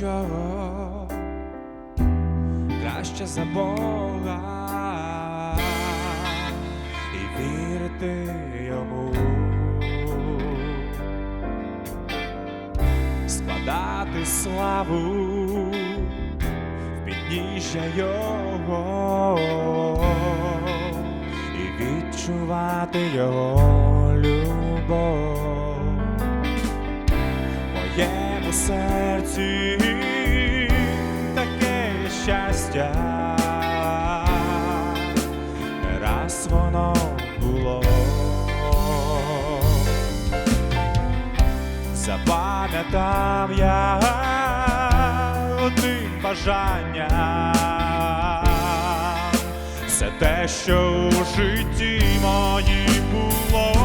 нічого краще за Бога. І вірити йому, складати славу в підніжжя Його. І відчувати Його любов моєму серці таке щастя, раз воно було. Запам'ятав я одним бажання, все те, що у житті моїм було.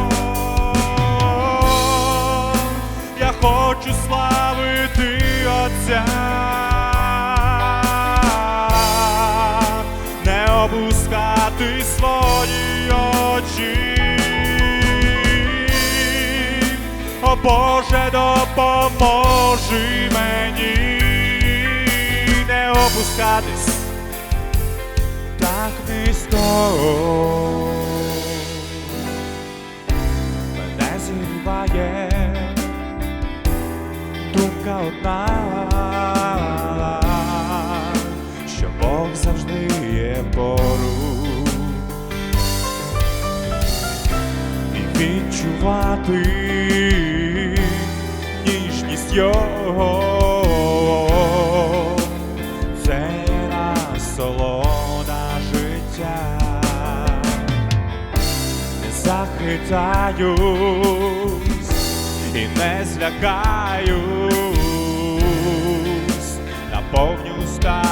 Опускати свої очі. О Боже, допоможи мені не опускатись так низько. Мене зігріває думка одна, Бог завжди є поруч відчувати ніжність його. Це життя не захитаюсь і не злякаюсь, наповню уста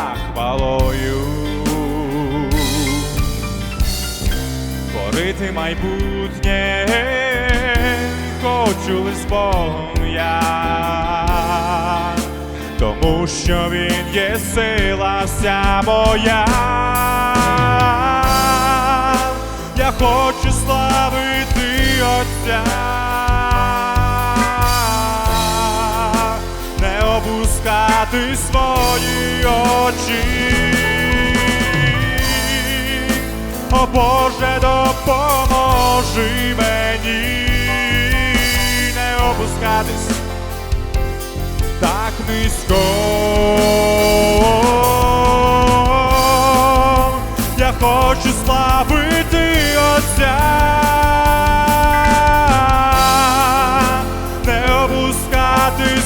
Творити майбутнє хочу лиш з Богом я, тому що Він є сила вся моя. Я хочу славити Отця, не опускати свої очі. О Боже, допоможи мені не опускатись так низько. Я хочу славити Отця,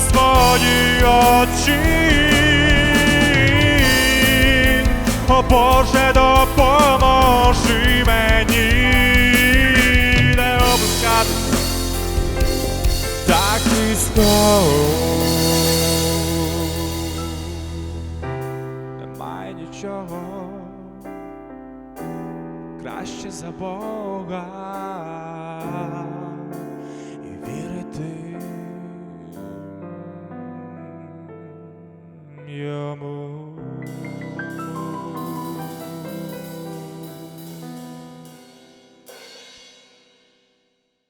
свої очі. О Боже, допоможи мені не опускати так низько. Немає нічого краще за Бога